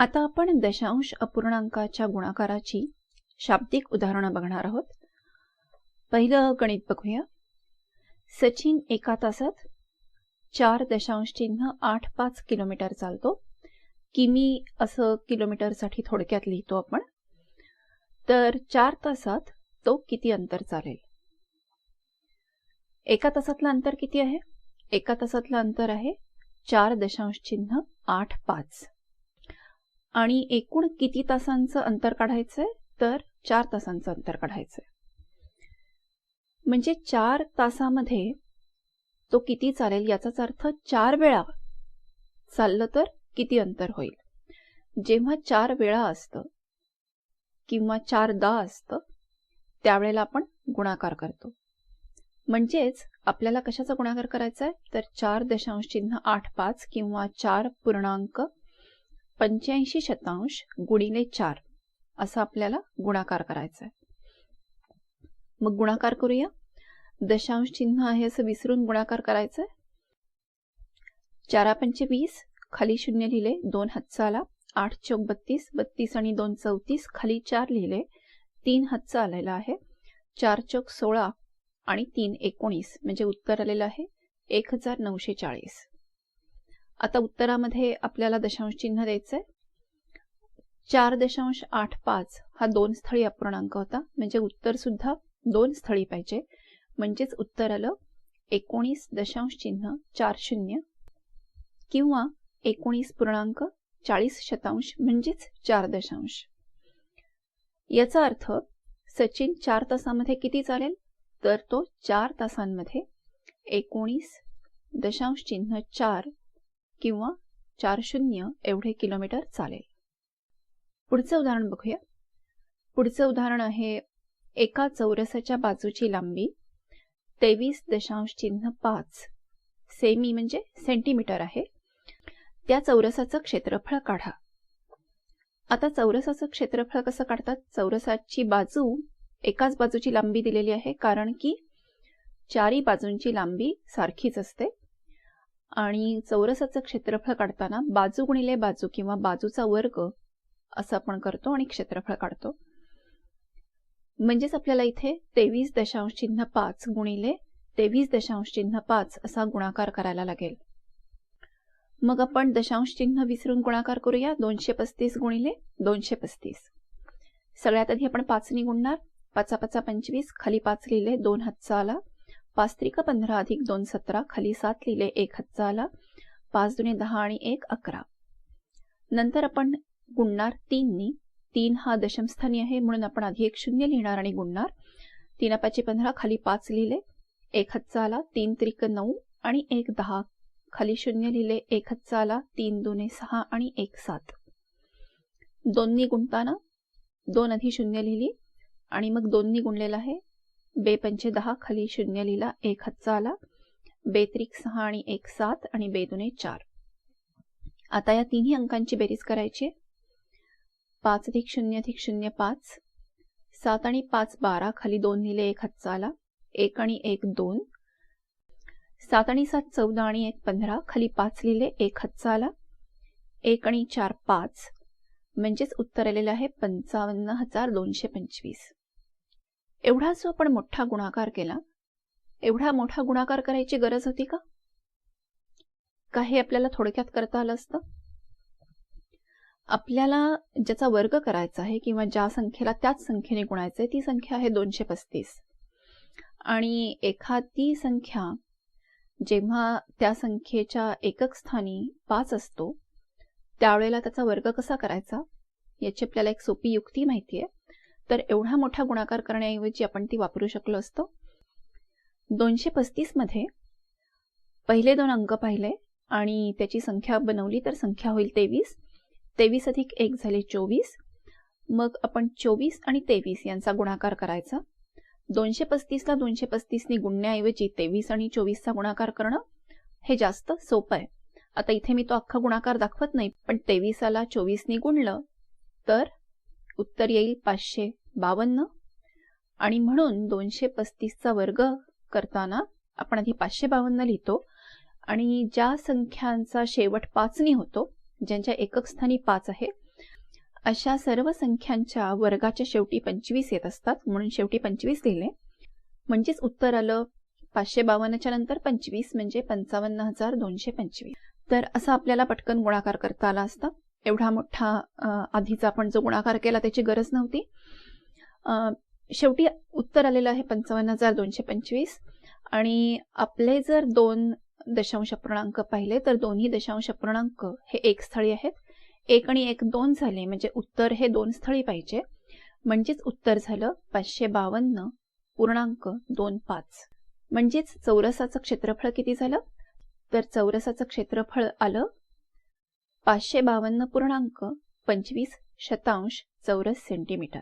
आता आपण दशांश अपूर्णांकाच्या गुणाकाराची शाब्दिक उदाहरणं बघणार आहोत. पहिलं गणित बघूया. सचिन एका तासात चार दशांश चिन्ह आठ पाच किलोमीटर चालतो. किमी असं किलोमीटरसाठी थोडक्यात लिहितो आपण. तर चार तासात तो किती अंतर चालेल? एका तासातलं अंतर किती आहे? एका तासातलं अंतर आहे चार दशांश चिन्ह आठ पाच. आणि एकूण किती तासांचं अंतर काढायचंय? तर चार तासांचं अंतर काढायचंय. म्हणजे चार तासामध्ये तो किती चालेल याचाच अर्थ चार वेळा चाललं तर किती अंतर होईल? जेव्हा चार वेळा असतं किंवा चारदा असतं त्यावेळेला आपण गुणाकार करतो. म्हणजेच आपल्याला कशाचा गुणाकार करायचा आहे तर चार दशांश चिन्ह आठ पाच किंवा चार पूर्णांक पंच्याऐंशी शतांश गुणिले चार. असा आपल्याला गुणाकार करायचा आहे मग गुणाकार करूया. दशांश चिन्ह आहे असं विसरून गुणाकार करायचंय. चारा पंचे वीस खाली शून्य लिहिले दोन हातचा आला आठ चौक बत्तीस बत्तीस आणि दोन चौतीस खाली चार लिहिले तीन हातचा आलेला आहे. चार चौक सोळा आणि तीन एकोणीस म्हणजे उत्तर आलेलं आहे. एक हजार नऊशे चाळीस. आता उत्तरामध्ये आपल्याला दशांश चिन्ह द्यायचंय. चार दशांश आठ पाच हा दोन स्थळी अपूर्णांक होता. म्हणजे उत्तर सुद्धा दोन स्थळी पाहिजे. म्हणजेच उत्तर आलं एकोणीस दशांश चिन्ह चार शून्य किंवा एकोणीस पूर्णांक चाळीस शतांश म्हणजेच चार दशांश. याचा अर्थ सचिन चार तासामध्ये किती चालेल? तर तो चार तासांमध्ये एकोणीस दशांश चिन्ह चार किंवा चार शून्य एवढे किलोमीटर चालेल. पुढचं उदाहरण बघूया. पुढचं उदाहरण आहे एका चौरसाच्या बाजूची लांबी तेवीस दशांश चिन्ह पाच सेमी म्हणजे सेंटीमीटर आहे. त्या चौरसाचं क्षेत्रफळ काढा. आता चौरसाचं क्षेत्रफळ कसं काढतात? चौरसाची बाजू एकाच बाजूची लांबी दिलेली आहे कारण की चारी बाजूंची लांबी सारखीच असते. आणि चौरसाचं क्षेत्रफळ काढताना बाजू गुणिले बाजू किंवा बाजूचा वर्ग असं आपण करतो आणि क्षेत्रफळ काढतो. म्हणजेच आपल्याला इथे तेवीस दशांश चिन्ह पाच गुणिले तेवीस दशांश चिन्ह पाच असा गुणाकार करायला लागेल. मग आपण दशांश चिन्ह विसरून गुणाकार करूया. दोनशे पस्तीस गुणिले दोनशे पस्तीस. सगळ्यात आधी आपण पाचनी गुणणार. पाचा पाचा पंचवीस. खाली पाच लिहिले दोन हातचा आला. पाच त्रिक पंधरा अधिक दोन सतरा खाली सात लिहिले एक हातचा आला पाच दुने दहा आणि एक अकरा. नंतर आपण गुणणार तीननी. तीन हा दशमस्थानी आहे म्हणून आपण आधी एक शून्य लिहिणार आणि गुणणार. तीन पाचशे पंधरा खाली पाच लिहिले एक हातचा आला तीन त्रिक नऊ आणि एक दहा. खाली शून्य लिहिले एक हातचा आला तीन दोने सहा आणि एक सात. दोन्ही गुणताना दोन आधी शून्य लिहिली आणि मग दोन्ही गुणलेला आहे बे पंचे दहा खाली शून्य लिहिला एक हातचा आला. बेत्रिक सहा आणि एक सात आणि बेदुने चार. आता या तिन्ही अंकांची बेरीज करायची पाच अधिक शून्य अधिक शून्य पाच. सात आणि पाच बारा खाली दोन लिहिले एक हातचा आला. एक आणि एक दोन. सात आणि सात चौदा आणि एक पंधरा खाली पाच लिहिले एक हातचा आला. एक आणि चार पाच. म्हणजेच उत्तर आलेलं आहे पंचावन्न हजार दोनशे पंचवीस. एवढा जो आपण मोठा गुणाकार केला? एवढा मोठा गुणाकार करायची गरज होती का? का हे आपल्याला थोडक्यात करता आलं असतं? आपल्याला ज्याचा वर्ग करायचा आहे किंवा ज्या संख्येला त्याच संख्येने गुणायचं आहे ती संख्या आहे दोनशे पस्तीस. आणि एखादी संख्या जेव्हा त्या संख्येच्या एकक स्थानी पाच असतो त्यावेळेला त्याचा वर्ग कसा करायचा? याची आपल्याला एक सोपी युक्ती माहिती आहे तर एवढा मोठा गुणाकार करण्याऐवजी आपण ती वापरू शकलो असतो. दोनशे पस्तीसमध्ये पहिले दोन अंक पाहिले आणि त्याची संख्या बनवली तर संख्या होईल तेवीस. तेवीस अधिक एक झाले चोवीस. मग आपण चोवीस आणि तेवीस यांचा गुणाकार करायचा. दोनशे पस्तीसला दोनशे पस्तीसनी गुणण्याऐवजी तेवीस आणि चोवीसचा गुणाकार करणं हे जास्त सोपं आहे. आता इथे मी तो अख्खा गुणाकार दाखवत नाही पण तेवीसाला चोवीसनी गुणलं तर उत्तर येईल पाचशे. बावन्न. आणि म्हणून दोनशे पस्तीसचा वर्ग करताना आपण आधी पाचशे बावन्न लिहितो. आणि ज्या संख्यांचा शेवट पाचनी होतो ज्यांच्या एकक स्थानी पाच आहे अशा सर्व संख्यांच्या वर्गाच्या शेवटी पंचवीस येत असतात. म्हणून शेवटी पंचवीस लिहिले. म्हणजेच उत्तर आलं पाचशे बावन्नच्या नंतर पंचवीस म्हणजे पंचावन्न हजार दोनशे पंचवीस. तर असा आपल्याला पटकन गुणाकार करता आला असता. एवढा मोठा आधीचा आपण जो गुणाकार केला त्याची गरज नव्हती. शेवटी उत्तर आलेलं आहे पंचावन्न हजार दोनशे पंचवीस. आणि आपले जर दोन दशांश पूर्णांक पाहिले तर दोन्ही दशांश पूर्णांक हे एक स्थळी आहेत. एक आणि एक दोन झाले म्हणजे उत्तर हे दोन स्थळी पाहिजे. म्हणजेच उत्तर झालं पाचशे बावन्न पूर्णांक दोन पाच. म्हणजेच चौरसाचं क्षेत्रफळ किती झालं? तर चौरसाचं क्षेत्रफळ आलं पाचशे बावन्न पूर्णांक पंचवीस शतांश चौरस सेंटीमीटर.